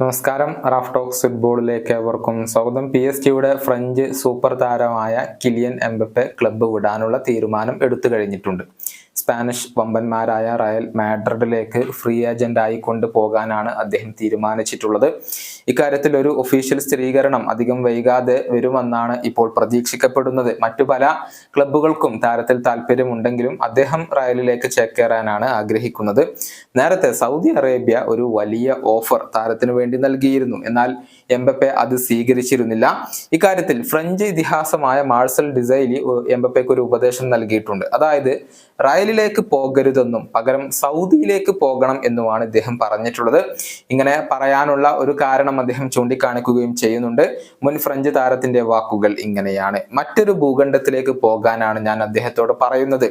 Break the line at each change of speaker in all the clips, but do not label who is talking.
നമസ്കാരം Raf talks ഫുട്ബോളിലേക്ക് ഏവർക്കും സ്വാഗതം. പി എസ് ടിയുടെ ഫ്രഞ്ച് സൂപ്പർ താരമായ കിലിയൻ എംബപ്പെ ക്ലബ്ബ് വിടാനുള്ള തീരുമാനം എടുത്തു കഴിഞ്ഞിട്ടുണ്ട്. സ്പാനിഷ് വമ്പന്മാരായ റയൽ മാഡ്രിഡിലേക്ക് ഫ്രീ ഏജന്റായി കൊണ്ടുപോകാനാണ് അദ്ദേഹം തീരുമാനിച്ചിട്ടുള്ളത്. ഇക്കാര്യത്തിൽ ഒരു ഒഫീഷ്യൽ സ്ഥിരീകരണം അധികം വൈകാതെ വരുമെന്നാണ് ഇപ്പോൾ പ്രതീക്ഷിക്കപ്പെടുന്നത്. മറ്റു പല ക്ലബ്ബുകൾക്കും താരത്തിൽ താല്പര്യമുണ്ടെങ്കിലും അദ്ദേഹം റയലിലേക്ക് ചേക്കേറാനാണ് ആഗ്രഹിക്കുന്നത്. നേരത്തെ സൗദി അറേബ്യ ഒരു വലിയ ഓഫർ താരത്തിന് വേണ്ടി നൽകിയിരുന്നു. എന്നാൽ എംബപ്പെ അത് സ്വീകരിച്ചിരുന്നില്ല. ഇക്കാര്യത്തിൽ ഫ്രഞ്ച് ഇതിഹാസമായ മാർസൽ ഡിസൈലി എംബപ്പയ്ക്ക് ഒരു ഉപദേശം നൽകിയിട്ടുണ്ട്. അതായത് റയലിലേക്ക് പോകരുതെന്നും പകരം സൗദിയിലേക്ക് പോകണം എന്നുമാണ് ഇദ്ദേഹം പറഞ്ഞിട്ടുള്ളത്. ഇങ്ങനെ പറയാനുള്ള ഒരു കാരണം അദ്ദേഹം ചൂണ്ടിക്കാണിക്കുകയും ചെയ്യുന്നുണ്ട്. മുൻ ഫ്രഞ്ച് താരത്തിന്റെ വാക്കുകൾ ഇങ്ങനെയാണ്. മറ്റൊരു ഭൂഖണ്ഡത്തിലേക്ക് പോകാനാണ് ഞാൻ അദ്ദേഹത്തോട് പറയുന്നത്.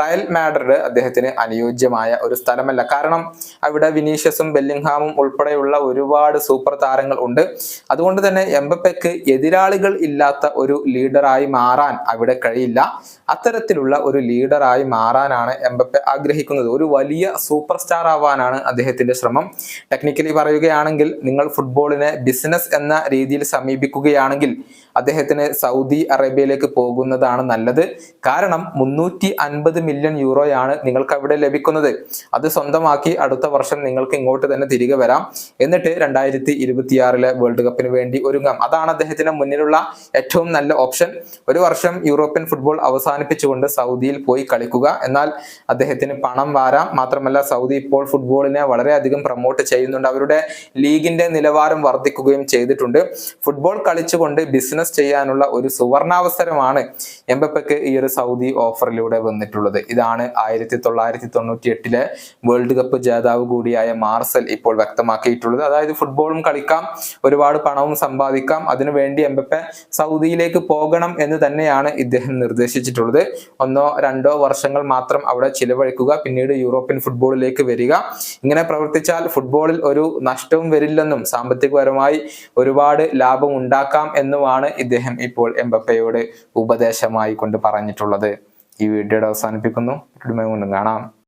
റയൽ മാഡ്രിഡ് അദ്ദേഹത്തിന് അനുയോജ്യമായ ഒരു സ്ഥലമല്ല. കാരണം അവിടെ വിനീഷ്യസും ബെല്ലിംഗ്ഹാമും ഉൾപ്പെടെയുള്ള ഒരുപാട് സൂപ്പർ താരങ്ങൾ ഉണ്ട്. അതുകൊണ്ട് തന്നെ എംബപ്പയ്ക്ക് എതിരാളികൾ ഇല്ലാത്ത ഒരു ലീഡറായി മാറാൻ അവിടെ കഴിയില്ല. അത്തരത്തിലുള്ള ഒരു ലീഡറായി മാറാനാണ് എംബപ്പെ ആഗ്രഹിക്കുന്നത്. ഒരു വലിയ സൂപ്പർ സ്റ്റാർ ആവാനാണ് അദ്ദേഹത്തിന്റെ ശ്രമം. ടെക്നിക്കലി പറയുകയാണെങ്കിൽ നിങ്ങൾ ഫുട്ബോളിനെ ബിസിനസ് എന്ന രീതിയിൽ സമീപിക്കുകയാണെങ്കിൽ അദ്ദേഹത്തിന് സൗദി അറേബ്യയിലേക്ക് പോകുന്നതാണ് നല്ലത്. കാരണം മുന്നൂറ്റി അൻപത് മില്യൺ യൂറോയാണ് നിങ്ങൾക്ക് അവിടെ ലഭിക്കുന്നത്. അത് സ്വന്തമാക്കി അടുത്ത വർഷം നിങ്ങൾക്ക് ഇങ്ങോട്ട് തന്നെ തിരികെ വരാം. എന്നിട്ട് രണ്ടായിരത്തി ഇരുപത്തിയാറിലെ വേൾഡ് കപ്പിന് വേണ്ടി ഒരുങ്ങാം. അതാണ് അദ്ദേഹത്തിന് മുന്നിലുള്ള ഏറ്റവും നല്ല ഓപ്ഷൻ ഒരു വർഷം യൂറോപ്യൻ ഫുട്ബോൾ അവസാനിപ്പിച്ചുകൊണ്ട് സൗദിയിൽ പോയി കളിക്കുക. എന്നാൽ അദ്ദേഹത്തിന് പണം വാരാം. മാത്രമല്ല സൗദി ഇപ്പോൾ ഫുട്ബോളിനെ വളരെയധികം പ്രൊമോട്ട് ചെയ്യുന്നുണ്ട്. അവരുടെ ലീഗിന്റെ നിലവാരം വർദ്ധിക്കുകയും ചെയ്തിട്ടുണ്ട്. ഫുട്ബോൾ കളിച്ചുകൊണ്ട് ബിസിനസ് ചെയ്യാനുള്ള ഒരു സുവർണാവസരമാണ് എംബപ്പയ്ക്ക് ഈ ഒരു സൗദി ഓഫറിലൂടെ വന്നിട്ടുള്ളത്. ഇതാണ് ആയിരത്തി തൊള്ളായിരത്തി തൊണ്ണൂറ്റി എട്ടിലെ വേൾഡ് കപ്പ് ജേതാവ് കൂടിയായ മാർസൽ ഇപ്പോൾ വ്യക്തമാക്കിയിട്ടുള്ളത്. അതായത് ഫുട്ബോളും കളിക്കാം ഒരുപാട് പണവും സമ്പാദിക്കാം. അതിനുവേണ്ടി എംബപ്പെ സൗദിയിലേക്ക് പോകണം എന്ന് തന്നെയാണ് ഇദ്ദേഹം നിർദ്ദേശിച്ചിട്ടുള്ളത്. ഒന്നോ രണ്ടോ വർഷങ്ങൾ മാത്രം അവിടെ ചിലവഴിക്കുക പിന്നീട് യൂറോപ്യൻ ഫുട്ബോളിലേക്ക് വരിക. ഇങ്ങനെ പ്രവർത്തിച്ചാൽ ഫുട്ബോളിൽ ഒരു നഷ്ടവും വരില്ലെന്നും സാമ്പത്തികപരമായി ഒരുപാട് ലാഭം ഉണ്ടാക്കാം എന്നുമാണ് ഇദ്ദേഹം ഇപ്പോൾ എംബപ്പയോട് ഉപദേശമായി കൊണ്ട് പറഞ്ഞിട്ടുള്ളത്. ഈ വീഡിയോയുടെ അവസാനിപ്പിക്കുന്നു. കാണാം.